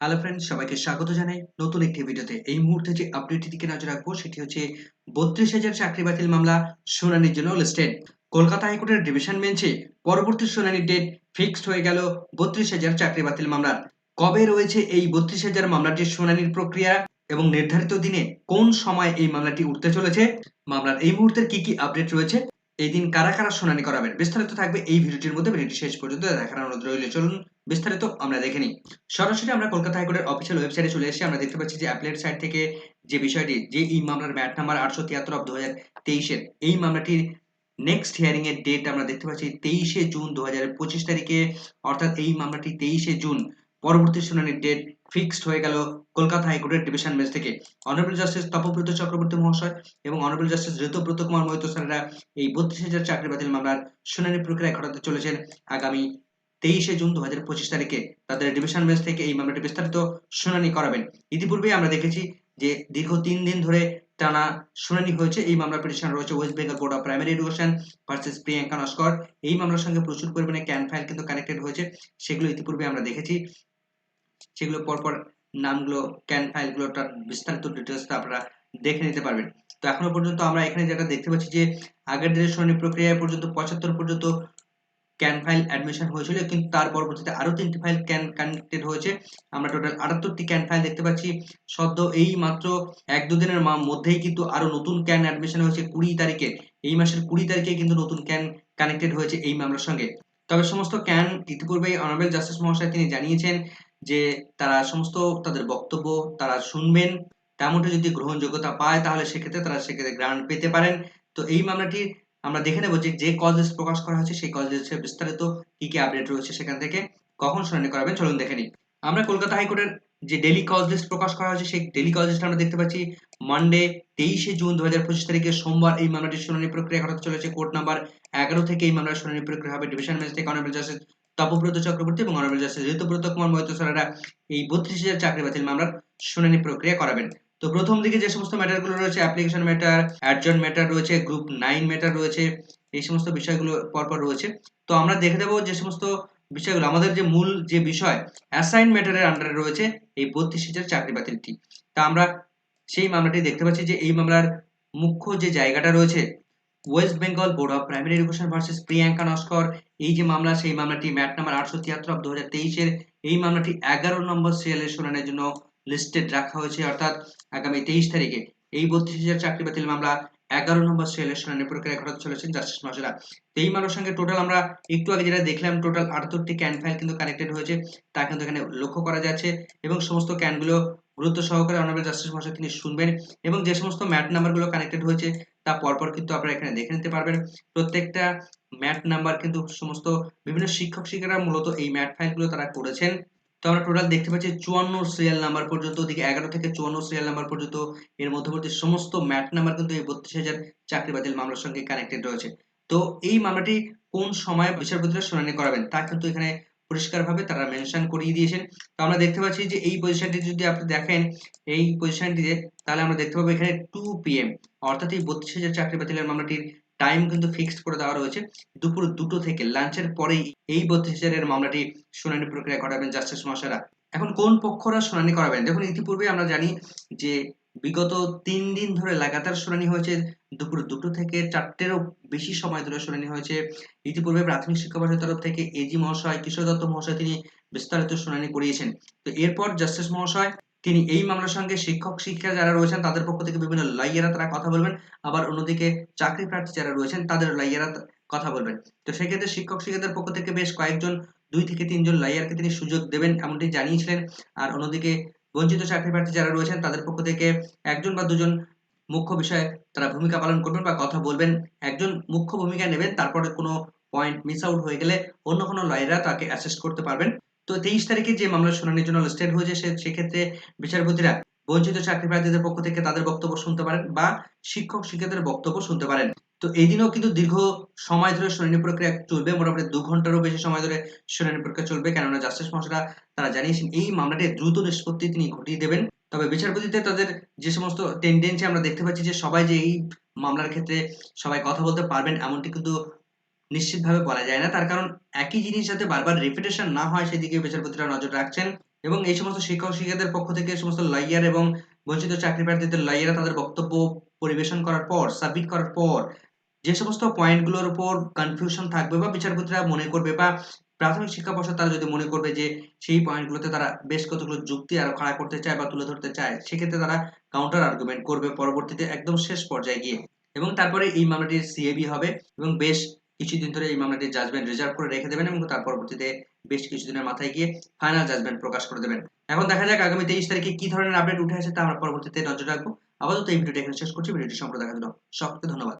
Hello friends সবাইকে স্বাগত জানাই। নতুন একটি ভিডিওতে এই মুহূর্তে যে আপডেটটির দিকে নজর রাখব, সেটি হচ্ছে বত্রিশ হাজার চাকরি বাতিল মামলা, শুনানির জন্য লিস্টেড কলকাতা হাইকোর্টের ডিভিশন বেঞ্চে পরবর্তী শুনানির ডেট ফিক্সড হয়ে গেল বত্রিশ হাজার চাকরি বাতিল মামলার। কবে রয়েছে এই বত্রিশ হাজার মামলাটির শুনানির প্রক্রিয়া এবং নির্ধারিত দিনে কোন সময় এই মামলাটি উঠতে চলেছে? মামলার এই মুহূর্তের কি কি আপডেট রয়েছে? এই দিন কারা কারা শুনানি করাবেন? বিস্তারিত থাকবে এই ভিডিওটির মধ্যে। ভিডিওটি শেষ পর্যন্ত দেখার অনুরোধ রইল। চলুন বিস্তারিত আমরা দেখে নিই। সরাসরি আমরা কলকাতা হাইকোর্টের অফিসিয়াল ওয়েবসাইটে চলে এসে আমরা দেখতে পাচ্ছি যে অ্যাপলেট সাইট থেকে যে বিষয়টি, যে এই মামলার ম্যাট নাম্বার আটশো তিয়াত্তর অফ দু হাজার তেইশের, এই মামলাটির নেক্সট হিয়ারিং এর ডেট আমরা দেখতে পাচ্ছি তেইশে জুন দু হাজার পঁচিশ তারিখে। অর্থাৎ এই মামলাটি তেইশে জুন। পরবর্তী শুনানির ডেট ফিক্সড হয়ে গেল কলকাতা হাইকোর্টের ডিভিশন বেঞ্চ থেকে। অনারেবল জাস্টিস তপব্রত চক্রবর্তী মহাশয় এবং অনারেবল জাস্টিস ঋতব্রত কুমার মহিত স্যারেরা এই বত্রিশ হাজার চাকরি বাতিল মামলার শুনানি প্রক্রিয়া ঘটাতে চলেছেন আগামী তেইশে জুন দু হাজার পঁচিশ তারিখে। তাদের ডিভিশন বেঞ্চ থেকে এই মামলাটি বিস্তারিত শুনানি করাবেন। ইতিপূর্বে আমরা দেখেছি যে দীর্ঘ তিন দিন ধরে টানা শুনানি হয়েছে। এই মামলার পিটিশন রয়েছে West Bengal board of primary education versus Priyanka Naskar. এই মামলার সঙ্গে প্রচুর পরিমাণে ক্যান ফাইল কিন্তু কানেক্টেড হয়েছে। সেগুলো ইতিপূর্বে আমরা দেখেছি। সেগুলো পরপর নামগুলো ক্যান ফাইলগুলো তার বিস্তারিত ডিটেলসটা আপনারা দেখে নিতে পারবেন। তো এখনও পর্যন্ত আমরা এখানে যেটা দেখতে পাচ্ছি যে, আগের দিনের শুনানি প্রক্রিয়া পর্যন্ত পঁচাত্তর পর্যন্ত ক্যান ফাইল অ্যাডমিশন হয়েছিল, কিন্তু তার পরবর্তীতে আরও তিনটি ফাইল ক্যান কানেক্টেড হয়েছে। আমরা টোটাল আটাত্তরটি ক্যান ফাইল দেখতে পাচ্ছি। সদ্য এই মাত্র এক দুদিনের মধ্যেই কিন্তু আরও নতুন ক্যান অ্যাডমিশন হয়েছে কুড়ি তারিখে। এই মাসের কুড়ি তারিখে কিন্তু নতুন ক্যান কানেক্টেড হয়েছে এই মামলার সঙ্গে। তবে সমস্ত ক্যান ইতিপূর্বেই অনারেবল জাস্টিস মহাশয় তিনি জানিয়েছেন যে তারা সমস্ত তাদের বক্তব্য তারা শুনবেন, তেমনটা যদি গ্রহণযোগ্যতা পায় তাহলে সেক্ষেত্রে তারা সেক্ষেত্রে গ্রান্ট পেতে পারেন। তো এই মামলাটি আমরা দেখে নেব যে যে লিস্ট প্রকাশ করা হয়েছে সেই কজ লিস্টের বিস্তারিত কি কি আপডেট রয়েছে সেখান থেকে কখন শুনানি করাবেন চলুন দেখে নিই। আমরা কলকাতা হাইকোর্টের যে ডেলি কজ লিস্ট প্রকাশ করা হয়েছে সেই ডেলি কজ লিস্ট আমরা দেখতে পাচ্ছি মানডে তেইশে জুন দু হাজার পঁচিশ তারিখে সোমবার এই মামলাটির শুনানি প্রক্রিয়া ঘটাতে চলেছে। কোর্ট নাম্বার এগারো থেকে এই মামলার শুনানি প্রক্রিয়া হবে। ডিভিশন থেকে অনারেবল জাস্টিস তপব্রত চক্রবর্তী এবং অনারেবল জাস্টিস ঋতুব্রত কুমার মহিত স্যারেরা এই বত্রিশ হাজার চাকরি বাতিল মামলার শুনানি প্রক্রিয়া করাবেন। তো প্রথম দিকে যে সমস্ত ম্যাটারগুলো রয়েছে অ্যাপ্লিকেশন ম্যাটার অ্যাডজন ম্যাটার রয়েছে গ্রুপ নাইন ম্যাটার রয়েছে, এই সমস্ত বিষয়গুলো পরপর রয়েছে। তো আমরা দেখে দেবো যে সমস্ত বিষয়গুলো, আমাদের যে মূল যে বিষয় অ্যাসাইন ম্যাটারের আন্ডারে রয়েছে এই বত্রিশ হাজার চাকরি বাতিলটি। তা আমরা সেই মামলাটি দেখতে পাচ্ছি যে এই মামলার মুখ্য যে জায়গাটা রয়েছে West Bengal board of primary education versus Priyanka Naskar এই যে মামলা, সেই মামলাটি ম্যাট নাম্বার আটশো তিয়াত্তর দু হাজার তেইশের, এই মামলাটি এগারো নম্বর সিরিয়ালের শুনানির জন্য লিস্টেড রাখা হয়েছে। অর্থাৎ আগামী তেইশ তারিখে এই বত্রিশ হাজার চাকরি বাতিল মামলা এগারো নম্বর সিরিয়ালের শুনানি প্রক্রিয়া ঘটাতে চলেছেন জাস্টিস মহাশয়রা এই মামলার সঙ্গে টোটাল আমরা একটু আগে যেটা দেখলাম টোটাল আটাত্তরটি ক্যান ফাইল কিন্তু কানেক্টেড হয়েছে, তা কিন্তু এখানে লক্ষ্য করা যাচ্ছে এবং সমস্ত ক্যানগুলো গুরুত্ব সহকারে অনারেবল জাস্টিস মহাশয় তিনি শুনবেন এবং যে সমস্ত ম্যাট নাম্বারগুলো কানেক্টেড হয়েছে তা পরপর কিন্তু আপনারা এখানে দেখে নিতে পারবেন। প্রত্যেকটা ম্যাট নাম্বার কিন্তু সমস্ত বিভিন্ন শিক্ষক শিক্ষিকারা মূলত এই ম্যাট ফাইলগুলো তারা করেছেন। তো আমরা টোটাল দেখতে পাচ্ছি চুয়ান্ন সিরিয়াল নাম্বার পর্যন্ত দিকে এগারো থেকে চুয়ান্ন সিরিয়াল নাম্বার পর্যন্ত, এর মধ্যবর্তী সমস্ত ম্যাট নাম্বার কিন্তু এই বত্রিশ হাজার চাকরি বাতিল মামলার সঙ্গে কানেক্টেড রয়েছে। তো এই মামলাটি কোন সময় বিচারপতিরা শুনানি করাবেন তা কিন্তু এখানে পরিষ্কারভাবে তারা মেনশন করিয়ে দিয়েছেন। তো আমরা দেখতে পাচ্ছি যে এই পজিশনটি যদি আপনি দেখেন, এই পজিশনটিতে তাহলে আমরা দেখতে পাবো এখানে টু পিএম অর্থাৎ এই বত্রিশ হাজার চাকরি বাতিলের মামলাটির টাইম কিন্তু ফিক্সড করে দেওয়া রয়েছে। দুপুর দুটো থেকে লাঞ্চের পরেই এই বত্রিশ হাজারের মামলাটি শুনানি প্রক্রিয়া ঘটাবেন জাস্টিস মশারা এখন কোন পক্ষরা শুনানি করাবেন? দেখুন ইতিপূর্বে আমরা জানি যে বিগত তিন দিন ধরে লাগাতার শুনানি হয়েছে। দুপুর দুটো থেকে চারটেরও বেশি সময় ধরে শুনানি হয়েছে। ইতিপূর্বে প্রাথমিক শিক্ষা পরিষদের তরফ থেকে এজি মহাশয়, কিশোর দত্ত মহাশয় তিনি বিস্তারিত শুনানি করিয়েছেন। তো এরপর জাস্টিস মহাশয়, তিনি এই মামলার সঙ্গে শিক্ষক শিক্ষা যারা রয়েছেন, তাদের পক্ষ থেকে বিভিন্ন লাইয়ারা তারা কথা বলবেন। আবার অন্যদিকে চাকরি প্রার্থী যারা রয়েছেন, তাদের লাইয়ারা কথা বলবেন। তো সেক্ষেত্রে শিক্ষক, শিক্ষকদের পক্ষ থেকে বেশ কয়েকজন, দুই থেকে তিনজন লাইয়ারকে তিনি সুযোগ দেবেন, এমনটি জানিয়েছিলেন। আর অন্যদিকে বঞ্চিত চাকরি প্রার্থী যারা রয়েছেন, তাদের পক্ষ থেকে একজন বা দুজন মুখ্য বিষয়ে তারা ভূমিকা পালন করবেন বা কথা বলবেন। একজন মুখ্য ভূমিকা নেবেন, তারপরে কোনো পয়েন্ট মিস আউট হয়ে গেলে অন্য কোনো লয়াররা তাকে অ্যাসেস করতে পারবেন। তো তেইশ তারিখে যে মামলা শুনানির জন্য লিস্টেড হয়েছে সেক্ষেত্রে বিচারপতিরা বঞ্চিত চাকরি প্রার্থীদের পক্ষ থেকে তাদের বক্তব্য শুনতে পারেন বা শিক্ষক শিক্ষকদের বক্তব্য শুনতে পারেন। তো এই দিনও কিন্তু দীর্ঘ সময় ধরে শুনানি প্রক্রিয়া চলবে, মোটামুটি দু ঘন্টারও বেশি সময় ধরে শুনানি প্রক্রিয়া চলবে। কেননা জাস্টিস মহাশয়রা তারা জানিয়েছেন, এই মামলাটি দ্রুত নিষ্পত্তি তিনি ঘটিয়ে দেবেন। তবে বিচারপতিদের তাদের যে সমস্ত টেন্ডেন্সি আমরা দেখতে পাচ্ছি যে সবাই যে এই মামলার ক্ষেত্রে সবাই কথা বলতে পারবেন, এমনটি কিন্তু নিশ্চিতভাবে বলা যায় না। তার কারণ একই জিনিস যাতে বারবার রিপিটেশন না হয়, সেদিকে বিচারপতিরা নজর রাখছেন। এবং এই সমস্ত শিক্ষক শিক্ষিকাদের পক্ষ থেকে সমস্ত লয়ার এবং বঞ্চিত চাকরি প্রার্থীদের লয়াররা তাদের বক্তব্য পরিবেশন করার পর সাবমিট করার পর যে সমস্ত পয়েন্টগুলোর উপর কনফিউশন থাকবে বা বিচারপতিরা মনে করবে বা প্রাথমিক শিক্ষা পর্ষদ তারা যদি মনে করবে যে সেই পয়েন্টগুলোতে তারা বেশ কতগুলো যুক্তি আরও খাড়া করতে চায় বা তুলে ধরতে চায়, সেক্ষেত্রে তারা কাউন্টার আর্গুমেন্ট করবে পরবর্তীতে একদম শেষ পর্যায়ে গিয়ে। এবং তারপরে এই মামলাটির সিএবি হবে এবং বেশ কিছুদিন ধরে এই মামলাটির জাজমেন্ট রিজার্ভ করে রেখে দেবেন এবং তার পরবর্তীতে বেশ কিছুদিনের মাথায় গিয়ে ফাইনাল জাজমেন্ট প্রকাশ করে দেবেন। এখন দেখা যাক আগামী তেইশ তারিখে কি ধরনের আপডেট উঠে আসে তা আমরা পরবর্তীতে নজর রাখব। আপাতত এই ভিডিওটি এখানে শেষ করছি। ভিডিওটি সম্পর্কে দেখার জন্য সকলকে ধন্যবাদ।